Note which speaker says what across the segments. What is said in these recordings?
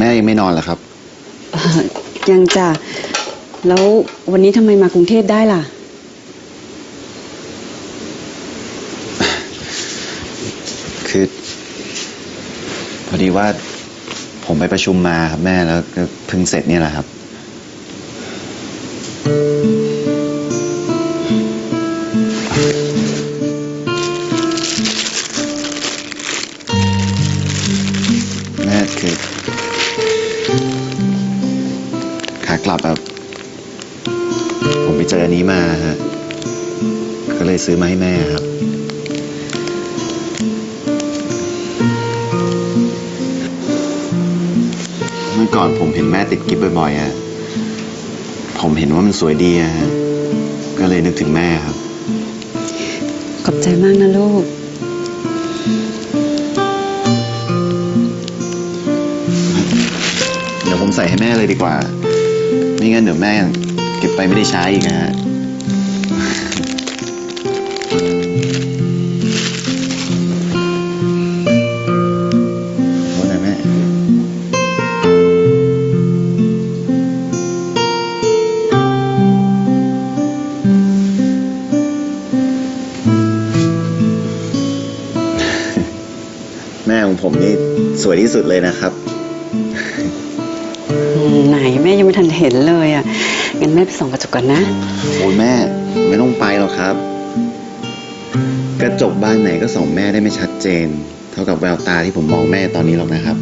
Speaker 1: แม่ยังไม่นอนเหรอครับ
Speaker 2: เอ่อยังจ้ะ แล้ววันนี้ทำไมมากรุงเทพได้ล่ะ
Speaker 1: คือ พอดีว่าผมไปประชุมมาครับแม่แล้วก็เพิ่งเสร็จเนี่ยแหละครับ ซื้อมาให้แม่ครับ เมื่อก่อนผมเห็นแม่ติดกิฟต์บ่อยๆอะผมเห็นว่ามันสวยดีอะฮะก็เลยนึกถึงแม่ครับ
Speaker 2: ขอบใจมากนะลูก
Speaker 1: เดี๋ยวผมใส่ให้แม่เลยดีกว่า ไม่งั้นเดี๋ยวแม่เก็บไปไม่ได้ใช้อีกนะฮะ แม่ของผมนี่สวยที่สุดเลยนะครับ
Speaker 2: อืมไหนแม่ยังไม่ทันเห็นเลยอะ งั้นแม่ไปส่องกระจกก่อนนะ
Speaker 1: โอ้ยแม่ ไม่ต้องไปหรอกครับ กระจกบ้านไหนก็ส่องแม่ได้ไม่ชัดเจน เท่ากับแววตาที่ผมมองแม่ตอนนี้หรอกนะครับ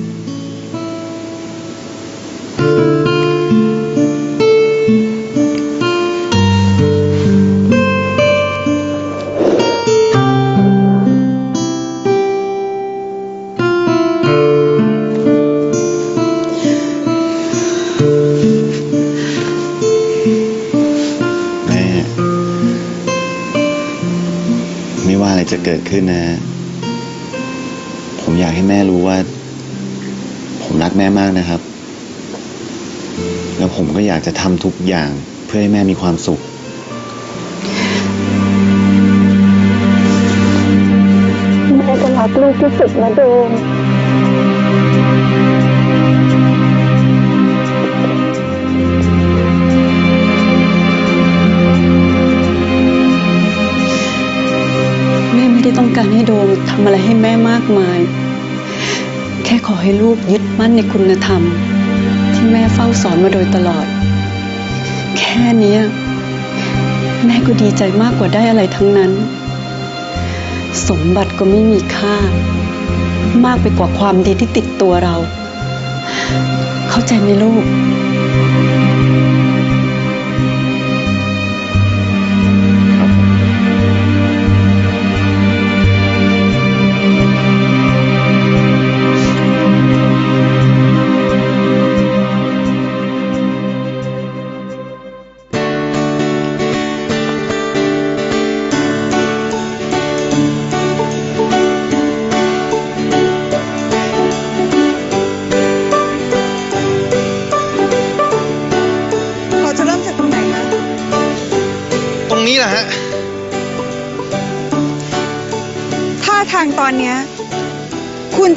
Speaker 1: ไม่ว่าอะไรจะเกิดขึ้นนะ ผมอยากให้แม่รู้ว่า ผมรักแม่มากนะครับ แล้วผมก็อยากจะทำทุกอย่างเพื่อให้แม่มีความสุข
Speaker 3: แม่ก็รักลูกที่สุดนะโดม
Speaker 2: ไม่ได้ต้องการให้โดมทำอะไรให้แม่มากมาย แค่ขอให้ลูกยึดมั่นในคุณธรรม ที่แม่เฝ้าสอนมาโดยตลอด แค่นี้แม่ก็ดีใจมากกว่าได้อะไรทั้งนั้น สมบัติก็ไม่มีค่า มากไปกว่าความดีที่ติดตัวเรา เข้าใจไหมลูก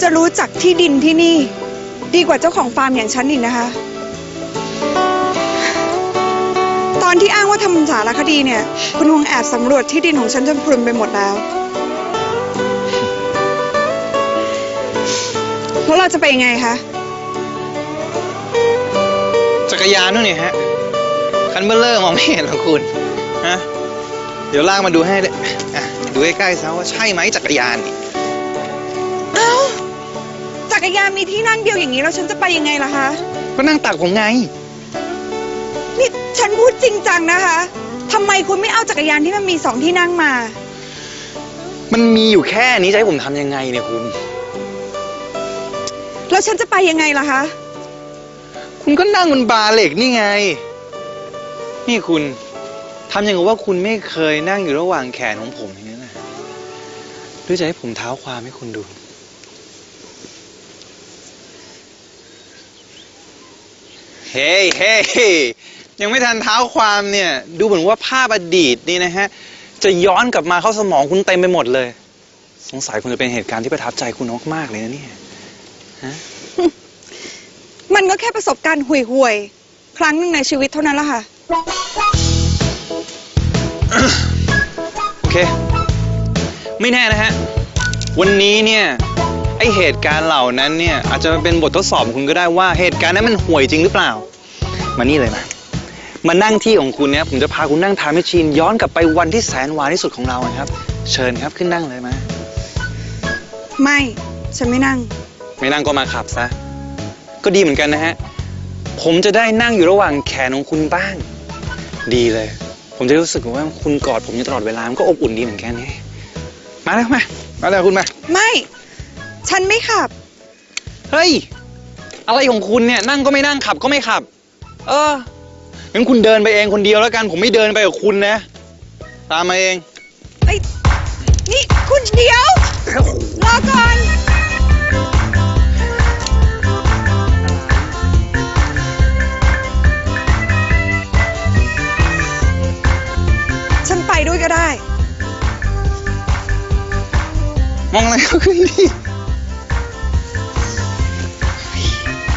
Speaker 3: จะรู้จักที่ดินที่นี่ ดีกว่าเจ้าของฟาร์มอย่างฉันอีกนะคะ ตอนที่อ้างว่าทำสารคดีเนี่ย คุณคงแอบสำรวจที่ดินของฉันจนพรุนไปหมดแล้ว แล้วเราจะไปยังไงคะ
Speaker 4: จักรยานนู่นนี่ฮะ คันเบลเลอร์มองไม่เห็นหรอกคุณฮะเดี๋ยวลากมาดูให้เลยอะดูใกล้ๆซะว่าใช่ไหมจักรยานนี่
Speaker 3: กรยานมีที่นั่งเดียวอย่างนี้แล้วฉันจะไปยังไงล่ะคะ
Speaker 4: ก็นั่งตักผมไง
Speaker 3: นี่ฉันพูดจริงจังนะคะทำไมคุณไม่เอาจักรยานที่มันมีสองที่นั่งมา
Speaker 4: มันมีอยู่แค่นี้จะให้ผมทำยังไงเนี่ยคุณ
Speaker 3: แล้วฉันจะไปยังไงล่ะคะ
Speaker 4: คุณก็นั่งบนบาร์เหล็กนี่ไง นี่คุณทำอย่างกับว่าคุณไม่เคยนั่งอยู่ระหว่างแขนของผมอย่างนั้นนะหรือจะให้ผมเท้าความให้คุณดู เฮ้ยเฮ้ยยังไม่ทันเท้าความเนี่ย ดูเหมือนว่าภาพอดีตนี่นะฮะ จะย้อนกลับมาเข้าสมองคุณเต็มไปหมดเลย สงสัยคุณจะเป็นเหตุการณ์ที่ประทับใจคุณมากๆเลยนะเนี่ยฮะ
Speaker 3: มันก็แค่ประสบการณ์ห่วยๆ ครั้งหนึ่งในชีวิตเท่านั้นละค่ะ
Speaker 4: โอเค ไม่แน่นะฮะ วันนี้เนี่ย ไอเหตุการณ์เหล่านั้นเนี่ยอาจจะเป็นบททดสอบของคุณก็ได้ว่าเหตุการณ์นั้นมันห่วยจริงหรือเปล่า มานี่เลยมามานั่งที่ของคุณเนี่ยผมจะพาคุณนั่งทานแมชชีนย้อนกลับไปวันที่แสนหวานที่สุดของเรานะครับ เชิญครับขึ้นนั่งเลยมา
Speaker 3: ไม่ ฉันไม่นั่ง
Speaker 4: ไม่นั่งก็มาขับซะ ก็ดีเหมือนกันนะฮะ ผมจะได้นั่งอยู่ระหว่างแขนของคุณบ้าง ดีเลย ผมจะรู้สึกว่าคุณกอดผมอยู่ตลอดเวลา มันก็อบอุ่นดีเหมือนกันนี่มาแล้วมา มาแล้วคุณมา
Speaker 3: ไม่ ฉันไม่ขับ
Speaker 4: เฮ้ย อะไรของคุณเนี่ย นั่งก็ไม่นั่งขับก็ไม่ขับ เอองั้นคุณเดินไปเองคนเดียวแล้วกัน ผมไม่เดินไปกับคุณนะ ตามมาเอง
Speaker 3: ไอ้นี่คุณเดียว รอก่อน ฉันไปด้วยก็ได้
Speaker 4: มองอะไรก็ขึ้นดิ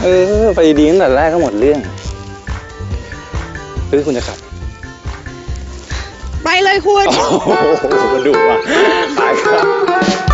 Speaker 4: เออ ไปดีตั้งแต่แรกก็หมดเรื่องหรือคุณจะขับ
Speaker 3: ไปเลยคุณ
Speaker 4: โอ้โหมาดูอะตายครับ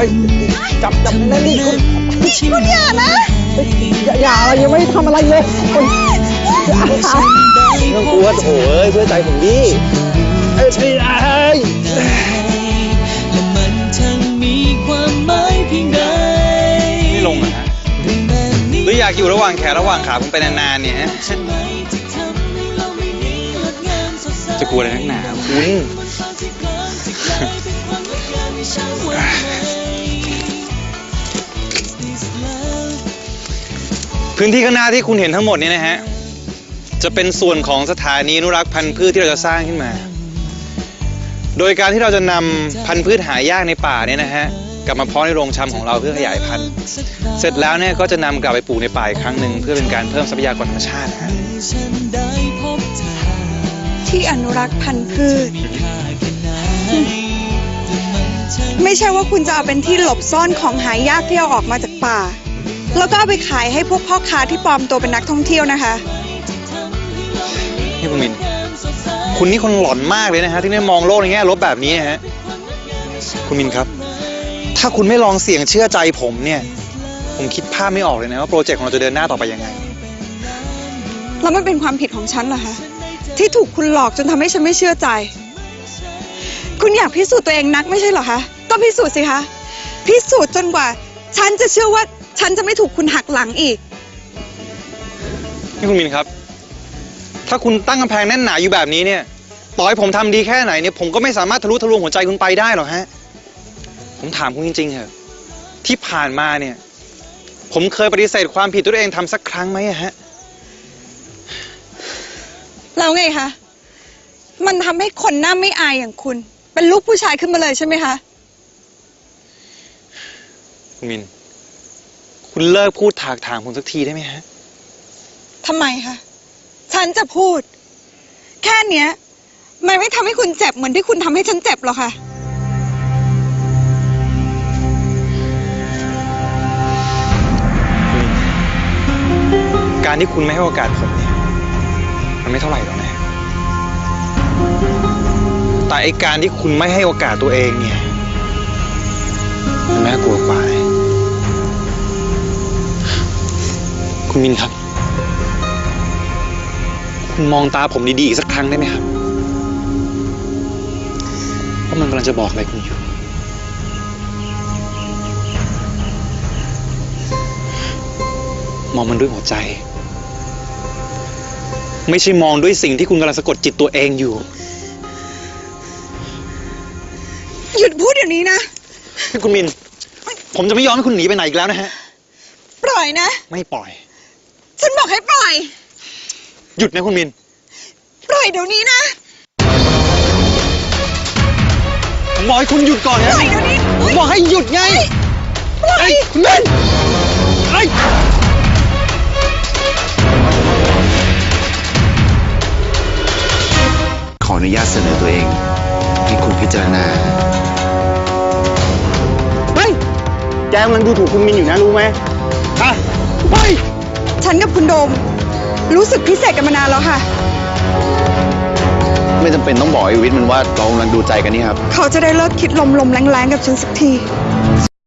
Speaker 5: อกอดกันจับจับนั่นนี่คุณคุณอย่านะ
Speaker 6: อย่าเรายังไม่ได้ทำอะไรเลยคน
Speaker 5: ไม่ต้องกลัวโอ้ยเพื่อใจผมดิเอ้ยไม่ได้และมันทั้งมีความหมายเพียงใด
Speaker 4: นี่ลงเหรอฮะ
Speaker 5: เรื่องแบบนี้
Speaker 4: หรืออยากอยู่ระหว่างแขนระหว่างขาผมไปนานๆเนี่ยฮะ
Speaker 5: ใช่ไหมที่ทำให้เราไม่มีงดงามสดใส
Speaker 4: จะกลัวอะไรนักหนาคุณ พื้นที่ข้างหน้าที่คุณเห็นทั้งหมดเนี่ยนะฮะ จะเป็นส่วนของสถานีอนุรักษ์พันธุ์พืชที่เราจะสร้างขึ้นมา โดยการที่เราจะนำพันธุ์พืชหายากในป่าเนี่ยนะฮะกลับมาเพาะในโรงชำของเราเพื่อขยายพันธุ์ เสร็จแล้วเนี่ยก็จะนำกลับไปปลูกในป่าอีกครั้งหนึ่งเพื่อเป็นการเพิ่มทรัพยากรธรรมชาติฮะ
Speaker 3: ที่อนุรักษ์พันธุ์พืช
Speaker 5: ไหนแต่มันช่าง
Speaker 3: ไม่ใช่ว่าคุณจะเอาเป็นที่หลบซ่อนของหายากที่เอาออกมาจากป่า แล้วก็เอาไปขายให้พวกพ่อค้าที่ปลอมตัวเป็นนักท่องเที่ยวนะคะ
Speaker 4: นี่คุณมิน คุณนี่คนหลอนมากเลยนะฮะที่ได้มองโลกในแง่ลบแบบนี้นะฮะ คุณมินครับ ถ้าคุณไม่ลองเสี่ยงเชื่อใจผมเนี่ย ผมคิดภาพไม่ออกเลยนะว่าโปรเจกต์ของเราจะเดินหน้าต่อไปยังไง
Speaker 3: แล้วมันเป็นความผิดของฉันเหรอคะ ที่ถูกคุณหลอกจนทำให้ฉันไม่เชื่อใจ คุณอยากพิสูจน์ตัวเองนักไม่ใช่เหรอคะ ก็พิสูจน์สิคะ พิสูจน์จนกว่า ฉันจะเชื่อว่า ฉันจะไม่ถูกคุณหักหลังอีก
Speaker 4: นี่คุณมินครับ ถ้าคุณตั้งกำแพงแน่นหนาอยู่แบบนี้เนี่ย ต่อให้ผมทำดีแค่ไหนเนี่ย ผมก็ไม่สามารถทะลุทะลวงหัวใจคุณไปได้หรอกฮะ ผมถามคุณจริงๆเถอะ ที่ผ่านมาเนี่ย ผมเคยปฏิเสธความผิดตัวเองทำสักครั้งไหมอะฮะ
Speaker 3: แล้วไงคะ มันทำให้คนหน้าไม่อายอย่างคุณ เป็นลูกผู้ชายขึ้นมาเลยใช่ไหมคะ
Speaker 4: คุณมิน คุณเลิกพูดถากถางผมสักทีได้ไหมฮะ
Speaker 3: ทำไมคะฉันจะพูด แค่เนี้ย มันไม่ทำให้คุณเจ็บเหมือนที่คุณทำให้ฉันเจ็บหรอกค่ะ
Speaker 4: การที่คุณไม่ให้โอกาสผมเนี่ย มันไม่เท่าไหร่หรอกนะ แต่ไอการที่คุณไม่ให้โอกาสตัวเองเนี่ย มันน่ากลัวกว่านะ คุณมินครับ คุณมองตาผมดีๆอีกสักครั้งได้ไหมครับว่ามันกำลังจะบอกอะไรคุณอยู่ มองมันด้วยหัวใจ ไม่ใช่มองด้วยสิ่งที่คุณกำลังสะกดจิตตัวเองอยู่
Speaker 3: หยุดพูดเดี๋ยวนี้นะ
Speaker 4: นี่คุณมิน ผมจะไม่ยอมให้คุณหนีไปไหนอีกแล้วนะฮะ
Speaker 3: ปล่อยนะ
Speaker 4: ไม่ปล่อย
Speaker 3: ฉันบอกให้ปล่อย
Speaker 4: หยุดนะคุณมิน
Speaker 3: ปล่อยเดี๋ยวนี้นะ
Speaker 4: ผมบอกให้คุณหยุดก่อน
Speaker 3: ป
Speaker 4: นะ
Speaker 3: ล่อยเดี๋ยวนี้
Speaker 4: ผมบอกให้หยุดไง
Speaker 3: ปล่อย
Speaker 4: ไอ้ยคุณเบนไอ้ย
Speaker 1: ขออนุญาตเสนอตัวเอง ให้คุณพิจารณา
Speaker 4: เฮ้ยแกกำลังดูถูกคุณมินอยู่นะรู้ไหมฮะเฮ้ย
Speaker 3: ฉันกับคุณโดม รู้สึกพิเศษกันมานานแล้วค่ะ
Speaker 1: ไม่จำเป็นต้องบอกไอ้วิทย์มันว่าเรากำลังดูใจกันนี่ครับ
Speaker 3: เขาจะได้เลิกคิดลมๆแรงๆกับฉันสักที